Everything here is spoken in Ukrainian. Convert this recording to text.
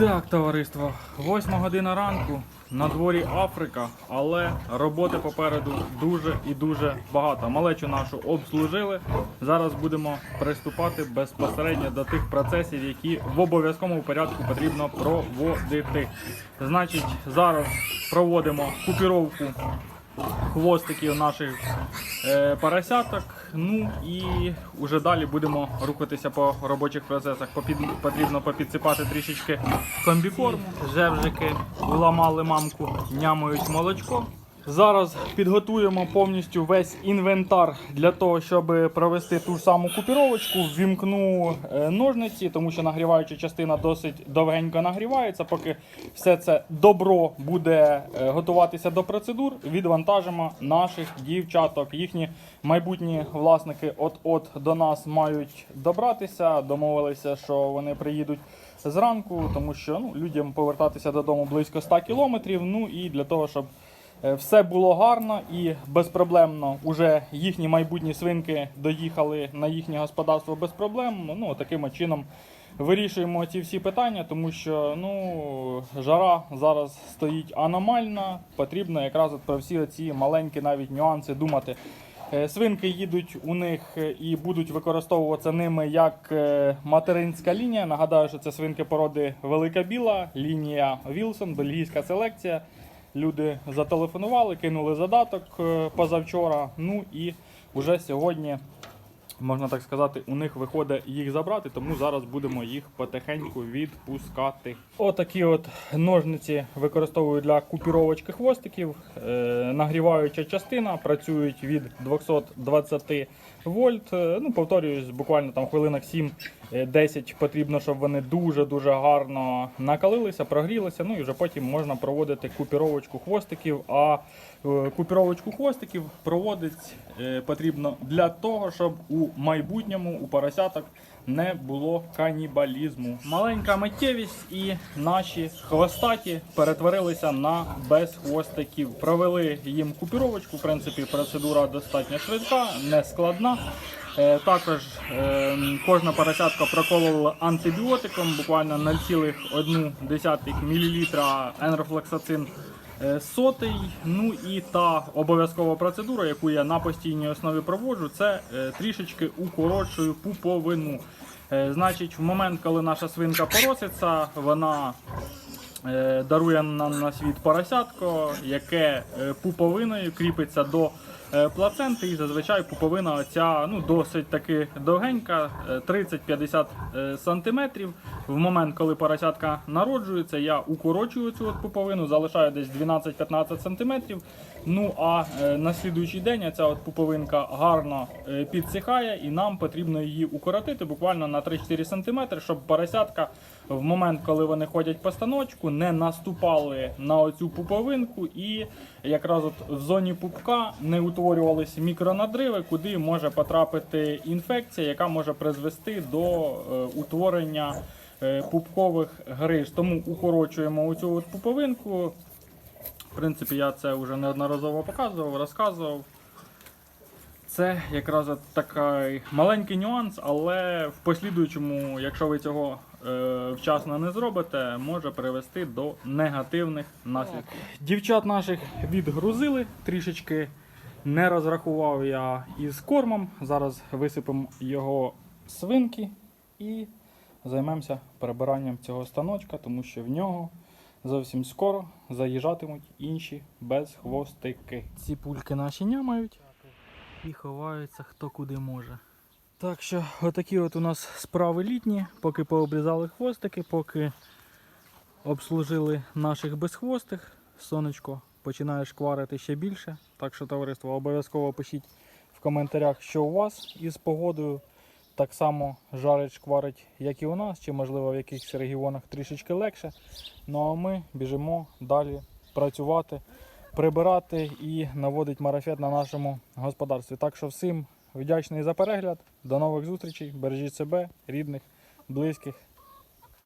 Так, товариство, восьма година ранку, на дворі Африка, але роботи попереду дуже і дуже багато. Малечу нашу обслужили. Зараз будемо приступати безпосередньо до тих процесів, які в обов'язковому порядку потрібно проводити. Значить, зараз проводимо купіровку хвостиків наших е, поросяток. Ну і вже далі будемо рухатися по робочих процесах. Попід, потрібно попідсипати трішечки комбікорму. Жевжики вламали мамку, нямують молочко. Зараз підготуємо повністю весь інвентар для того, щоб провести ту ж саму купіровочку. Ввімкну е, ножниці, тому що нагріваюча частина досить довгенько нагрівається. Поки все це добро буде е, готуватися до процедур, відвантажимо наших дівчаток. Їхні майбутні власники от-от до нас мають добратися. Домовилися, що вони приїдуть зранку, тому що ну, людям повертатися додому близько 100 кілометрів. Ну і для того, щоб Все було гарно і безпроблемно. Уже їхні майбутні свинки доїхали на їхнє господарство без проблем. Ну таким чином вирішуємо ці всі питання, тому що ну жара зараз стоїть аномальна. Потрібно якраз про всі ці маленькі навіть нюанси думати. Е, Свинки їдуть у них е, і будуть використовуватися ними як е, материнська лінія. Нагадаю, що це свинки породи Велика Біла, лінія Вілсон, бельгійська селекція. Люди зателефонували, кинули задаток е, позавчора. Ну і вже сьогодні, можна так сказати, у них виходить їх забрати, тому зараз будемо їх потихеньку відпускати. Отакі от ножниці використовую для купіровочки хвостиків. Е, нагріваюча частина, працюють від 220 вольт. Е, ну, Повторююсь, буквально там хвилинок 7 Е, 10 потрібно, щоб вони дуже-дуже гарно накалилися, прогрілися. Ну і вже потім можна проводити купіровочку хвостиків. А е, купіровочку хвостиків проводить е, потрібно для того, щоб у майбутньому у поросяток не було канібалізму. Маленька миттєвість і наші хвостаті перетворилися на безхвостиків. Провели їм купіровочку. В принципі, процедура достатньо швидка, не складна. Е, Також е, кожна поросятка проколола антибіотиком, буквально 0,1 мл енрофлексацин сотий. Ну і та обов'язкова процедура, яку я на постійній основі проводжу, це е, трішечки укорочую пуповину. Е, Значить, в момент, коли наша свинка пороситься, вона дарує нам на світ поросятко, яке пуповиною кріпиться до плаценти, і зазвичай пуповина оця ну, досить таки довгенька, е, 30-50 е, сантиметрів. В момент, коли поросятка народжується, я укорочую цю от пуповину, залишаю десь 12-15 сантиметрів. Ну а е, на слідуючий день ця от пуповинка гарно е, підсихає, і нам потрібно її укоротити буквально на 3-4 см, щоб поросятка в момент, коли вони ходять по станочку, не наступали на оцю пуповинку, і якраз от в зоні пупка не утворювалися мікронадриви, куди може потрапити інфекція, яка може призвести до е, утворення е, пупкових гриж. Тому укорочуємо оцю от пуповинку. В принципі, я це вже неодноразово показував, розказував. Це якраз от такий маленький нюанс, але в послідуючому, якщо ви цього е, вчасно не зробите, може привести до негативних наслідків. Дівчат наших відгрузили трішечки. Не розрахував я із кормом. Зараз висипемо його свинки і займемося прибиранням цього станочка, тому що в нього зовсім скоро заїжджатимуть інші безхвостики. Ці пульки наші нямають і ховаються хто куди може. Так що отакі от у нас справи літні, поки пообрізали хвостики, поки обслужили наших безхвостих, сонечко починає шкварити ще більше. Так що, товариство, обов'язково пишіть в коментарях, що у вас із погодою. Так само жарить, шкварить, як і у нас, чи можливо в якихось регіонах трішечки легше. Ну а ми біжимо далі працювати, прибирати і наводити марафет на нашому господарстві. Так що всім вдячний за перегляд. До нових зустрічей. Бережіть себе, рідних, близьких.